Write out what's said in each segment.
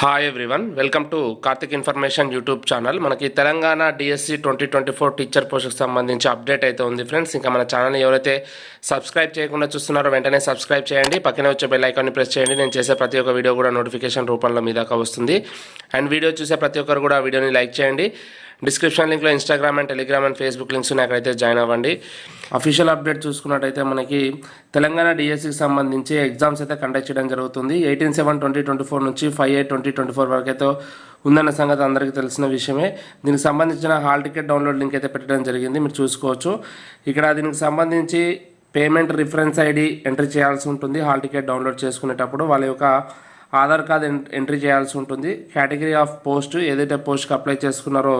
Hi everyone welcome to Karthik information YouTube channel మనకి Telangana DSC twenty twenty four teacher పోస్ట్కి సంబంధించి update అయితే ఉంది ఫ్రెండ్స్ ఇంకా మన ఛానల్ని ఎవరైతే సబ్స్క్రైబ్ చేయకుండా చూస్తున్నారో వెంటనే సబ్స్క్రైబ్ చేయండి. పక్కనే వచ్చే బెల్ ఐకాన్ని ప్రెస్ చేయండి. నేను చేసే ప్రతి ఒక్క వీడియో కూడా నోటిఫికేషన్ రూపంలో మీ దాకా వస్తుంది. అండ్ వీడియో చూసే ప్రతి ఒక్కరు కూడా వీడియోని లైక్ చేయండి. Description లింక్లో Instagram and Telegram and Facebook links ఉన్నాయి అక్కడైతే జాయిన్ అవ్వండి. అఫీషియల్ అప్డేట్ చూసుకున్నట్టయితే మనకి తెలంగాణ డిఎస్సికి సంబంధించి ఎగ్జామ్స్ అయితే కండక్ట్ చేయడం జరుగుతుంది. Eighteen seven twenty twenty four నుంచి five eight twenty twenty four వరకు అయితే ఉందన్న సంగతి అందరికీ తెలిసిన విషయమే. దీనికి సంబంధించిన హాల్ టికెట్ డౌన్లోడ్ లింక్ అయితే పెట్టడం జరిగింది. మీరు చూసుకోవచ్చు. ఇక్కడ దీనికి సంబంధించి పేమెంట్ రిఫరెన్స్ ఐడి ఎంటర్ చేయాల్సి ఉంటుంది. హాల్ టికెట్ డౌన్లోడ్ చేసుకునేటప్పుడు వాళ్ళ యొక్క ఆధార్ కార్డ్ ఎంట్రీ చేయాల్సి ఉంటుంది. కేటగిరీ ఆఫ్ పోస్ట్ ఏదైతే పోస్ట్కి అప్లై చేసుకున్నారో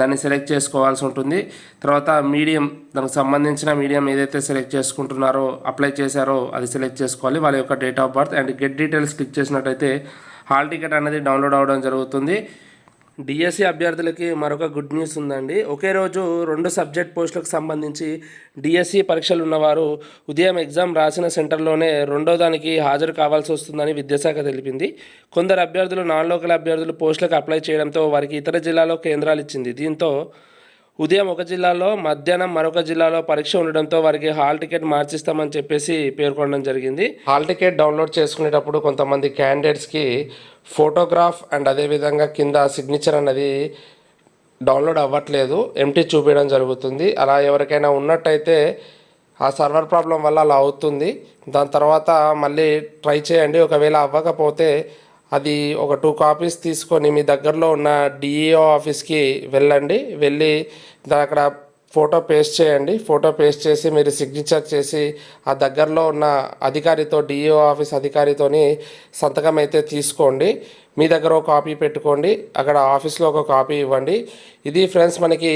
దాన్ని సెలెక్ట్ చేసుకోవాల్సి ఉంటుంది. తర్వాత మీడియం దానికి సంబంధించిన మీడియం ఏదైతే సెలెక్ట్ చేసుకుంటున్నారో అప్లై చేశారో అది సెలెక్ట్ చేసుకోవాలి. వాళ్ళ యొక్క date of birth and get details click చేసినట్టయితే హాల్ టికెట్ అనేది డౌన్లోడ్ అవ్వడం జరుగుతుంది. డిఎస్సి అభ్యర్థులకి మరొక గుడ్ న్యూస్ ఉందండి. ఒకే రోజు రెండు సబ్జెక్ట్ పోస్టులకు సంబంధించి డిఎస్సి పరీక్షలు ఉన్నవారు ఉదయం ఎగ్జామ్ రాసిన సెంటర్లోనే రెండో దానికి హాజరు కావాల్సి వస్తుందని విద్యాశాఖ తెలిపింది. కొందరు అభ్యర్థులు నాన్ లోకల్ అభ్యర్థులు పోస్టులకు అప్లై చేయడంతో వారికి ఇతర జిల్లాలో కేంద్రాలు ఇచ్చింది. దీంతో ఉదయం ఒక జిల్లాలో మధ్యాహ్నం మరొక జిల్లాలో పరీక్ష ఉండడంతో వారికి హాల్ టికెట్ మార్చిస్తామని చెప్పేసి పేర్కొనడం జరిగింది. హాల్ టికెట్ డౌన్లోడ్ చేసుకునేటప్పుడు కొంతమంది క్యాండిడేట్స్కి ఫోటోగ్రాఫ్ అండ్ అదేవిధంగా కింద సిగ్నేచర్ అన్నది డౌన్లోడ్ అవ్వట్లేదు. ఎంటీ చూపించడం జరుగుతుంది. అలా ఎవరికైనా ఉన్నట్టయితే ఆ సర్వర్ ప్రాబ్లం వల్ల అలా అవుతుంది. దాని తర్వాత మళ్ళీ ట్రై చేయండి. ఒకవేళ అవ్వకపోతే అది ఒక టూ కాపీస్ తీసుకొని మీ దగ్గరలో ఉన్న డిఈఓ ఆఫీస్కి వెళ్ళండి. వెళ్ళి అక్కడ ఫోటో పేస్ట్ చేయండి. ఫోటో పేస్ట్ చేసి మీరు సిగ్నేచర్ చేసి ఆ దగ్గరలో ఉన్న అధికారితో డిఈఓ ఆఫీస్ అధికారితోని సంతకం అయితే తీసుకోండి. మీ దగ్గర ఒక కాపీ పెట్టుకోండి. అక్కడ ఆఫీస్లో ఒక కాపీ ఇవ్వండి. ఇది ఫ్రెండ్స్ మనకి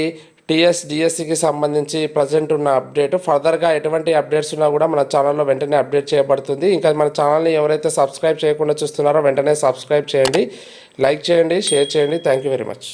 టీఎస్డిఎస్సికి సంబంధించి ప్రజెంట్ ఉన్న అప్డేట్ ఫర్దర్గా ఎటువంటి అప్డేట్స్ ఉన్నా కూడా మన ఛానల్లో వెంటనే అప్డేట్ చేయబడుతుంది. ఇంకా మన ఛానల్ని ఎవరైతే సబ్స్క్రైబ్ చేయకుండా చూస్తున్నారో వెంటనే సబ్స్క్రైబ్ చేయండి. లైక్ చేయండి షేర్ చేయండి. Thank you very much